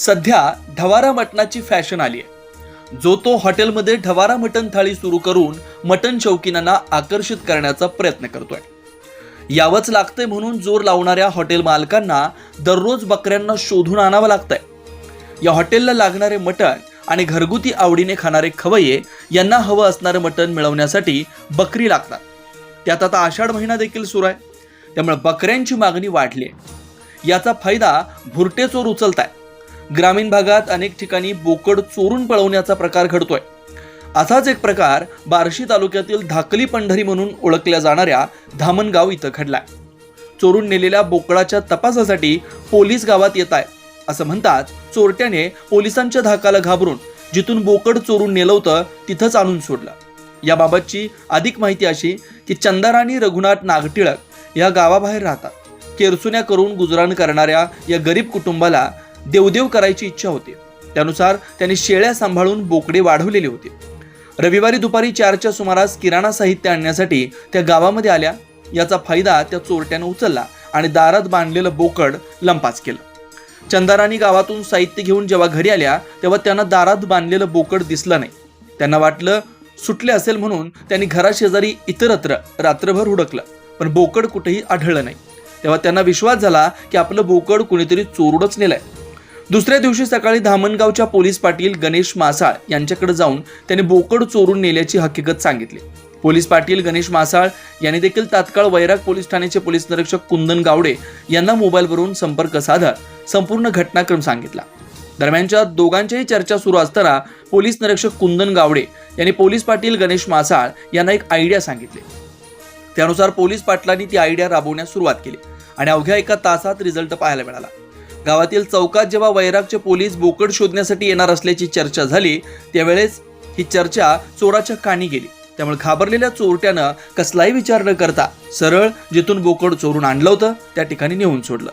सध्या ढवारा मटणाची फॅशन आली आहे जो तो हॉटेलमध्ये ढवारा मटण थाळी सुरू करून मटण शौकीनांना आकर्षित करण्याचा प्रयत्न करतोय. यावंच लागतंय म्हणून जोर लावणाऱ्या हॉटेल मालकांना दररोज बकऱ्यांना शोधून आणावं लागतंय. या हॉटेलला लागणारे मटण आणि घरगुती आवडीने खाणारे खवय्ये यांना हवं असणारं मटण मिळवण्यासाठी बकरी लागतात. त्यात आता आषाढ महिना देखील सुरू आहे. त्यामुळे बकऱ्यांची मागणी वाढली आहे याचा फायदा भुरटे चोर उचलताय. ग्रामीण भागात अनेक ठिकाणी बोकड चोरून पळवण्याचा प्रकार घडतोय. असाच एक प्रकार बार्शी तालुक्यातील धाकली पंढरी म्हणून ओळखल्या जाणाऱ्या धामणगाव इथं घडलाय. चोरून नेलेल्या बोकडाच्या तपासासाठी पोलीस गावात येत आहे. असं म्हणताच चोरट्याने पोलिसांच्या धाकाला घाबरून जिथून बोकड चोरून नेलं होतं तिथंच आणून सोडलं. याबाबतची अधिक माहिती अशी की चंदाराणी रघुनाथ नागटिळक या गावाबाहेर राहतात. केरसुन्या करून गुजराण करणाऱ्या या गरीब कुटुंबाला देवदेव करायची इच्छा होती. त्यानुसार त्यांनी शेळ्या सांभाळून बोकडे वाढवलेले होते. रविवारी दुपारी चारच्या सुमारास किराणा साहित्य आणण्यासाठी त्या गावामध्ये आल्या. याचा फायदा त्या चोरट्यानं उचलला आणि दारात बांधलेलं बोकड लंपास केलं. चंदाराणी गावातून साहित्य घेऊन जेव्हा घरी आल्या तेव्हा त्यांना दारात बांधलेलं बोकड दिसलं नाही. त्यांना वाटलं सुटले असेल म्हणून त्यांनी घराशेजारी इतरत्र रात्रभर हुडकलं पण बोकड कुठेही आढळलं नाही. तेव्हा त्यांना विश्वास झाला की आपलं बोकड कुणीतरी चोरूनच नेलंय. दुसऱ्या दिवशी सकाळी धामणगावच्या पोलीस पाटील गणेश मासाळ यांच्याकडे जाऊन त्यांनी बोकड चोरून नेल्याची हकीकत सांगितली. पोलीस पाटील गणेश मासाळ यांनी देखील तात्काळ वैराग पोलीस ठाण्याचे पोलीस निरीक्षक कुंदन गावडे यांना मोबाईलवरून संपर्क साधत संपूर्ण घटनाक्रम सांगितला. दरम्यानच्या दोघांच्याही चर्चा सुरू असताना पोलीस निरीक्षक कुंदन गावडे यांनी पोलीस पाटील गणेश मासाळ यांना एक आयडिया सांगितली. त्यानुसार पोलीस पाटलांनी ती आयडिया राबवण्यास सुरुवात केली आणि अवघ्या एका तासात रिझल्ट पाहायला मिळाला. गावातील चौकात जेव्हा वैरागचे पोलीस बोकड शोधण्यासाठी येणार असल्याची चर्चा झाली त्यावेळेस ही चर्चा चोराच्या कानी गेली. त्यामुळे घाबरलेल्या चोरट्यानं कसलाही विचार न करता सरळ जिथून बोकड चोरून आणलं होतं त्या ठिकाणी नेऊन सोडलं.